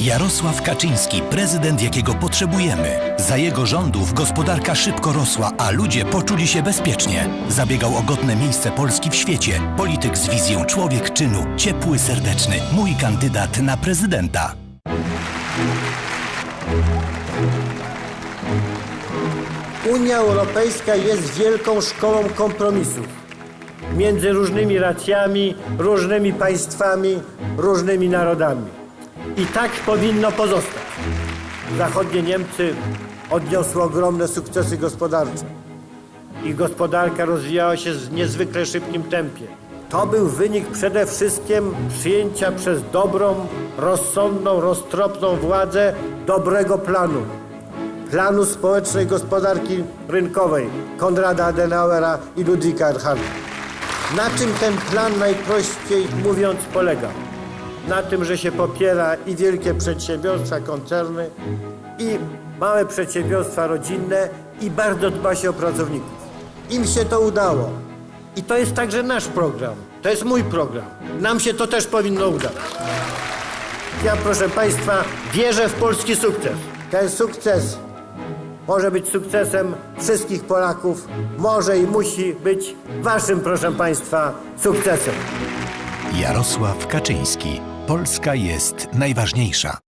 Jarosław Kaczyński, prezydent jakiego potrzebujemy. Za jego rządów gospodarka szybko rosła, a ludzie poczuli się bezpiecznie. Zabiegał o godne miejsce Polski w świecie. Polityk z wizją człowiek czynu, ciepły, serdeczny. Mój kandydat na prezydenta. Unia Europejska jest wielką szkołą kompromisów między różnymi racjami, różnymi państwami, różnymi narodami. I tak powinno pozostać. Zachodnie Niemcy odniosły ogromne sukcesy gospodarcze. Ich gospodarka rozwijała się w niezwykle szybkim tempie. To był wynik przede wszystkim przyjęcia przez dobrą, rozsądną, roztropną władzę dobrego planu planu społecznej gospodarki rynkowej Konrada Adenauera i Ludwika Erharda. Na czym ten plan najprościej mówiąc polega? Na tym, że się popiera i wielkie przedsiębiorstwa, koncerny, i małe przedsiębiorstwa rodzinne i bardzo dba się o pracowników. Im się to udało. I to jest także nasz program. To jest mój program. Nam się to też powinno udać. Ja, proszę Państwa, wierzę w polski sukces. Ten sukces może być sukcesem wszystkich Polaków, może i musi być Waszym, proszę Państwa, sukcesem. Jarosław Kaczyński. Polska jest najważniejsza.